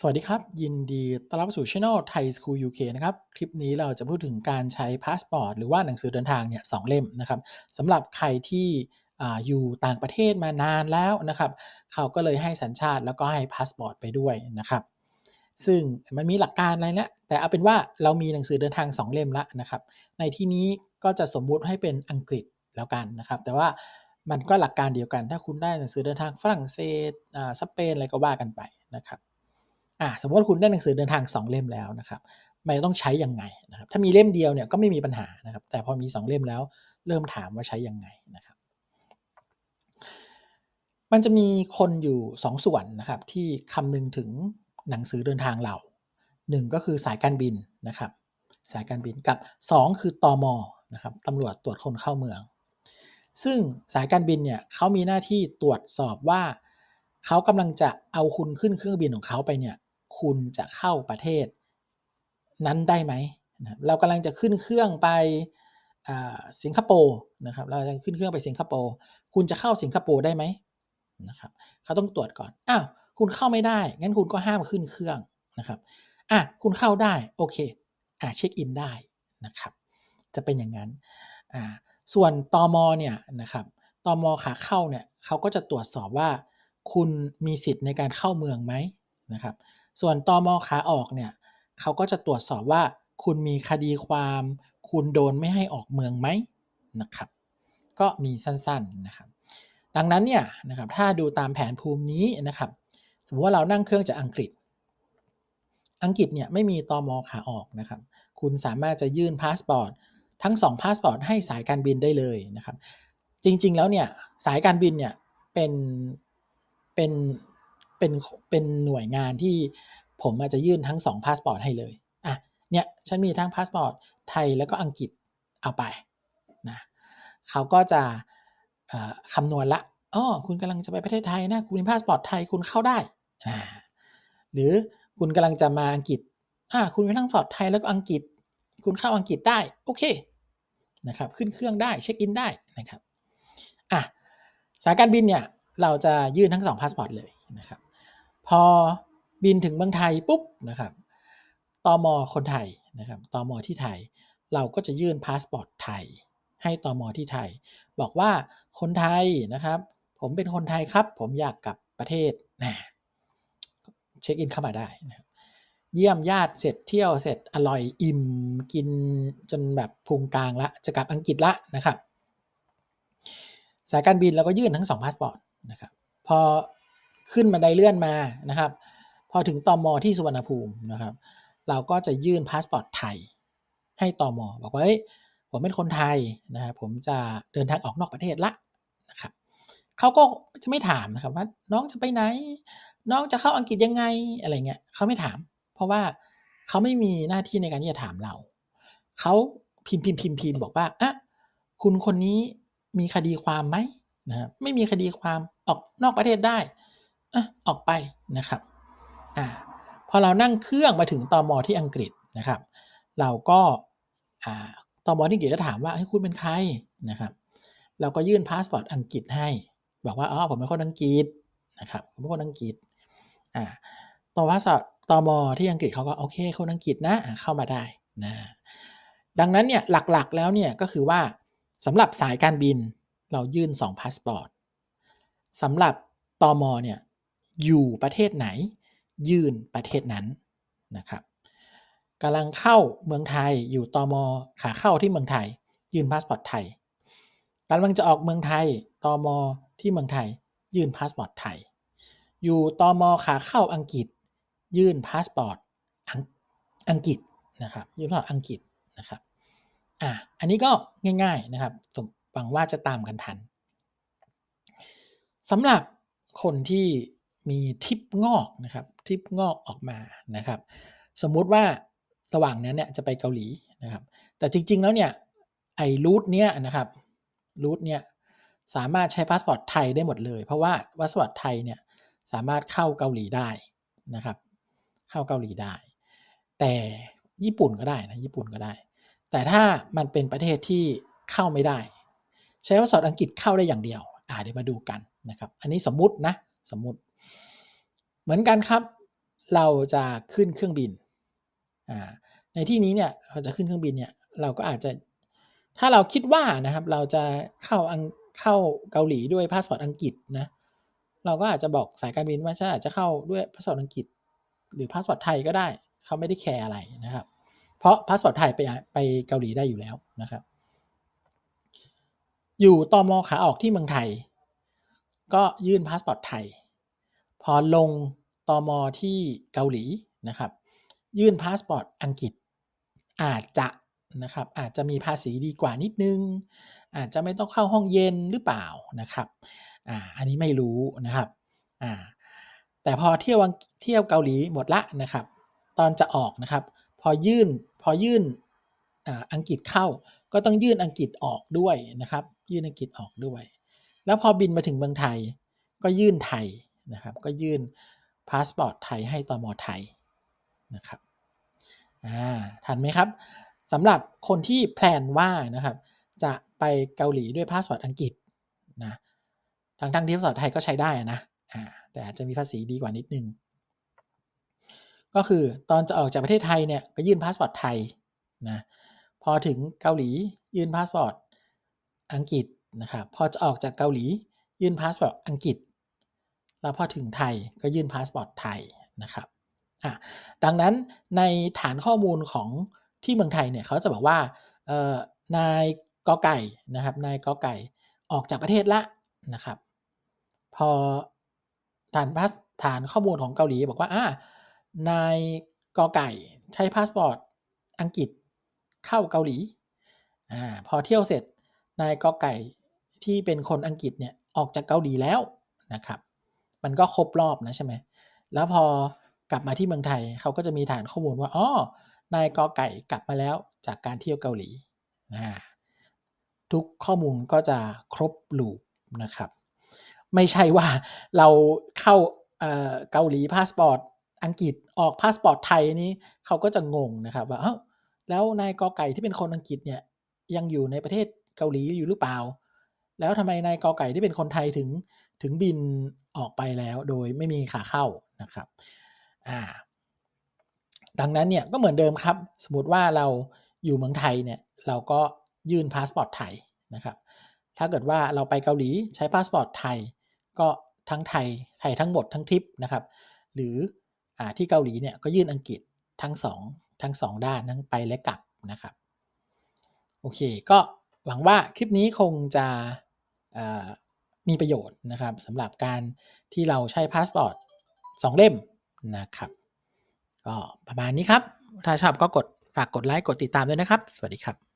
สวัสดีครับ ยินดีต้อนรับสู่ช่องไทยสคูลยูเคนะครับ คลิปนี้เราจะพูดถึงการใช้พาสปอร์ตหรือว่าหนังสือเดินทางเนี่ยสองเล่มนะครับสำหรับใครที่ออยู่ต่างประเทศมานานแล้วนะครับ เขาก็เลยให้สัญชาติแล้วก็ให้พาสปอร์ตไปด้วยนะครับ ซึ่งมันมีหลักการอะไรแล้วแต่เอาเป็นว่าเรามีหนังสือเดินทาง2เล่มล้วนะครับ ในที่นี้ก็จะสมมุติให้เป็นอังกฤษแล้วกันนะครับ แต่ว่ามันก็หลักการเดียวกัน ถ้าคุณได้หนังสือเดินทางฝรั่งเศสอ่าสเปนอะไรก็ว่ากันไปนะครับ อ่าสมมติว่าคุณได้หนังสือเดินทาง 2 เล่มแล้วนะครับมันต้องใช้ยังไงนะครับถ้ามีเล่มเดียวเนี่ยก็ไม่มีปัญหานะครับ แต่พอมี 2 เล่มแล้วเริ่มถามว่าใช้ยังไงนะครับ มันจะมีคนอยู่ 2ส่วนนะครับที่คำนึงถึงหนังสือเดินทางเรา1ก็คือสายการบินนะครับ สายการบินกับ 2 คือตอมอนะครับตำรวจตรวจคนเข้าเมือง ซึ่งสายการบินเนี่ยเขามีหน้าที่ตรวจสอบว่าเขากำลังจะเอาคุณขึ้นเครื่องบินของเขาไปเนี่ย คุณจะเข้าประเทศนั้นได้ไหมนะครับเรากำลังจะขึ้นเครื่องไปสิงคโปร์นะครับ เราจะขึ้นเครื่องไปสิงคโปร์คุณจะเข้าสิงคโปร์ได้ไหมนะครับเขาต้องตรวจก่อนอ้าวคุณเข้าไม่ได้งั้นคุณก็ห้ามขึ้นเครื่องนะครับอะคุณเข้าได้โอเคอะเช็คอินได้นะครับ จะเป็นอย่างนั้นอ่าส่วนตอมเนี่ยนะครับตอมขาเข้าเนี่ยเขาก็จะตรวจสอบว่า คุณมีสิทธิ์ในการเข้าเมืองไหมนะครับ ส่วนตอมอขาออกเนี่ยเขาก็จะตรวจสอบว่าคุณมีคดีความ คุณโดนไม่ให้ออกเมืองไหมนะครับ ก็มีสั้นๆนะครับ ดังนั้นเนี่ยนะครับถ้าดูตามแผนภูมินี้นะครับ สมมติว่าเรานั่งเครื่องจากอังกฤษ อังกฤษเนี่ยไม่มีตอมอขาออกนะครับ คุณสามารถจะยื่นพาสปอร์ตทั้ง2พาสปอร์ตให้สายการบินได้เลยนะครับ จริงๆแล้วเนี่ยสายการบินเนี่ยเป็นเป็น เป็นเป็นหน่วยงานที่ผมอาจจะยื่นทั้ง2พาสปอร์ตให้เลยอะเนี่ยฉันมีทั้งพาสปอร์ตไทยแล้วก็อังกฤษเอาไปนะเขาก็จะคำนวณละอ๋อคุณกำลังจะไปประเทศไทยนะคุณมีพาสปอร์ตไทยคุณเข้าได้อ่าหรือคุณกำลังจะมาอังกฤษอ่าคุณมีทั้งพาสปอร์ตไทยแล้วก็อังกฤษ คุณเข้าอังกฤษได้โอเคนะครับขึ้นเครื่องได้เช็คอินได้นะครับอะสายการบินเนี่ยเราจะยื่นทั้ง2พาสปอร์ตเลยนะครับ พอบินถึงเมืองไทยปุ๊บนะครับตมคนไทยนะครับตมที่ไทย เราก็จะยื่นพาสปอร์ตไทย ให้ตมที่ไทย บอกว่าคนไทยนะครับ ผมเป็นคนไทยครับ ผมอยากกลับประเทศนะเช็คอินเข้ามาได้นะครับเยี่ยมญาติเสร็จเที่ยวเสร็จอร่อยอิ่มกินจนแบบพุงกลางละจะกลับอังกฤษละนะครับ สายการบินเราก็ยื่นทั้ง2พาสปอร์ตนะครับ พอ ขึ้นบันไดเลื่อนมานะครับ พอถึงตอมอที่สุวรรณภูมินะครับ เราก็จะยื่นพาสปอร์ตไทย ให้ตอมอบอกว่าเฮ้ยผมเป็นคนไทยนะครับผมจะเดินทางออกนอกประเทศละนะครับเขาก็จะไม่ถามนะครับว่าน้องจะไปไหน น้องจะเข้าอังกฤษยังไงอะไรเงี้ยเขาไม่ถาม เพราะว่าเขาไม่มีหน้าที่ในการที่จะถามเราเขาพิมพ์พิมพ์พิมพ์พิมพ์บอกว่าอะคุณคนนี้มีคดีความไหมนะครับไม่มีคดีความออกนอกประเทศได้ อะออกไปนะครับอ่าพอเรานั่งเครื่องมาถึงตอมอที่อังกฤษนะครับ เราก็อ่าตอมอที่อังกฤษจะถามว่าให้คุณเป็นใครนะครับ เราก็ยื่นพาสปอร์ตอังกฤษให้ บอกว่าอ๋อผมเป็นคนอังกฤษนะครับผมเป็นคนอังกฤษอ่าตอพาสปอร์ตตอมอที่อังกฤษเขาก็โอเคคนอังกฤษนะเข้ามาได้นะดังนั้นเนี่ยหลักๆแล้วเนี่ยก็คือว่าสำหรับสายการบินเรายื่น 2พาสปอร์ตสำหรับตอมอเนี่ย อยู่ประเทศไหน ยื่นประเทศนั้นนะครับกำลังเข้าเมืองไทยอยู่ตอมอขาเข้าที่เมืองไทย ยื่นพาสปอร์ตไทยกำลังจะออกเมืองไทยตอมอที่เมืองไทย ยื่นพาสปอร์ตไทย อยู่ตอมอขาเข้าอังกฤษ ยื่นพาสปอร์ตอังกฤษนะครับยื่นพาสปอร์ตอังกฤษนะครับอะอันนี้ก็ง่ายๆนะครับหวังว่าจะตามกันทันสำหรับคนที่ มีทิปงอกนะครับทิปงอกออกมานะครับ สมมุติว่าระหว่างนั้นเนี่ยจะไปเกาหลีนะครับ แต่จริง ๆ แล้วเนี่ยไอ้รูทเนี้ยนะครับรูทเนี้ยสามารถใช้พาสปอร์ตไทยได้หมดเลย เพราะว่าพาสปอร์ตไทยเนี่ยสามารถเข้าเกาหลีได้นะครับ เข้าเกาหลีได้ แต่ญี่ปุ่นก็ได้นะญี่ปุ่นก็ได้ แต่ถ้ามันเป็นประเทศที่เข้าไม่ได้ ใช้พาสปอร์ตอังกฤษเข้าได้อย่างเดียว อ่าเดี๋ยวมาดูกันนะครับ อันนี้สมมุตินะสมมุติ เหมือนกันครับ เราจะขึ้นเครื่องบิน ในที่นี้เนี่ยเราจะขึ้นเครื่องบินเนี่ยเราก็อาจจะถ้าเราคิดว่านะครับเราจะเข้าอังเข้าเกาหลีด้วยพาสปอร์ตอังกฤษนะเราก็อาจจะบอกสายการบินว่าฉันอาจจะเข้าด้วยพาสปอร์ตอังกฤษ หรือพาสปอร์ตไทยก็ได้ เขาไม่ได้แคร์อะไรนะครับ เพราะพาสปอร์ตไทยไปไปเกาหลีได้อยู่แล้วนะครับ อยู่ตอมอขาออกที่เมืองไทย ก็ยื่นพาสปอร์ตไทย พอลง ตอมที่เกาหลีนะครับ ยื่นพาสปอร์ตอังกฤษอาจจะนะครับอาจจะมีภาษีดีกว่านิดนึง อาจจะไม่ต้องเข้าห้องเย็นหรือเปล่านะครับอ่าอันนี้ไม่รู้นะครับอ่าแต่พอเที่ยวเที่ยวเกาหลีหมดละนะครับ ตอนจะออกนะครับ พอยื่นพอยื่นอังกฤษเข้าก็ต้องยื่นอังกฤษออกด้วยนะครับ ยื่นอังกฤษออกด้วย แล้วพอบินมาถึงเมืองไทย ก็ยื่นไทยนะครับ ก็ยื่น พาสปอร์ตไทยให้ตมไทยนะครับอ่าทันไหมครับสำหรับคนที่แพลนว่านะครับจะไปเกาหลีด้วยพาสปอร์ตอังกฤษนะทางทางที่ภาษาไทยก็ใช้ได้นะอ่าแต่อาจจะมีภาษีดีกว่านิดนึง ก็คือตอนจะออกจากประเทศไทยเนี่ยก็ยื่นพาสปอร์ตไทยนะพอถึงเกาหลียื่นพาสปอร์ตอังกฤษนะครับพอจะออกจากเกาหลียื่นพาสปอร์ตอังกฤษ แล้วพอถึงไทยก็ยื่นพาสปอร์ตไทยนะครับอะดังนั้นในฐานข้อมูลของที่เมืองไทยเนี่ยเขาจะบอกว่านายกอไก่นะครับนายกอไก่ออกจากประเทศละนะครับ พอฐานพาสฐานข้อมูลของเกาหลีบอกว่าอ่านายกอไก่ใช้พาสปอร์ตอังกฤษเข้าเกาหลีอ่าพอเที่ยวเสร็จนายกอไก่ที่เป็นคนอังกฤษเนี่ยออกจากเกาหลีแล้วนะครับ มันก็ครบรอบนะใช่ไหม แล้วพอกลับมาที่เมืองไทยเขาก็จะมีฐานข้อมูลว่าอ๋อนายกอไก่กลับมาแล้วจากการเที่ยวเกาหลีนะทุกข้อมูลก็จะครบลูปนะครับ ไม่ใช่ว่าเราเข้าเกาหลีพาสปอร์ตอังกฤษออกพาสปอร์ตไทยนี้เขาก็จะงงนะครับว่าเอ้าแล้วนายกอไก่ที่เป็นคนอังกฤษเนี่ยยังอยู่ในประเทศเกาหลีอยู่หรือเปล่า แล้วทำไมนายกอไก่ที่เป็นคนไทยถึง ถึงบินออกไปแล้วโดยไม่มีขาเข้านะครับอ่าดังนั้นเนี่ยก็เหมือนเดิมครับ สมมติว่าเราอยู่เมืองไทยเนี่ยเราก็ยื่นพาสปอร์ตไทยนะครับ ถ้าเกิดว่าเราไปเกาหลีใช้พาสปอร์ตไทย ก็ทั้งไทยไทยทั้งหมดทั้งทริปนะครับ หรืออที่เกาหลีเนี่ยก็ยื่นอังกฤษทั้ง2ทั้ง 2 ด้านทั้งไปและกลับนะครับ โอเค ก็หวังว่าคลิปนี้คงจะ มีประโยชน์นะครับสำหรับการที่เราใช้พาสปอร์ต2เล่มนะครับก็ประมาณนี้ครับ ถ้าชอบก็กดฝากกดไลค์กดติดตามด้วยนะครับ สวัสดีครับ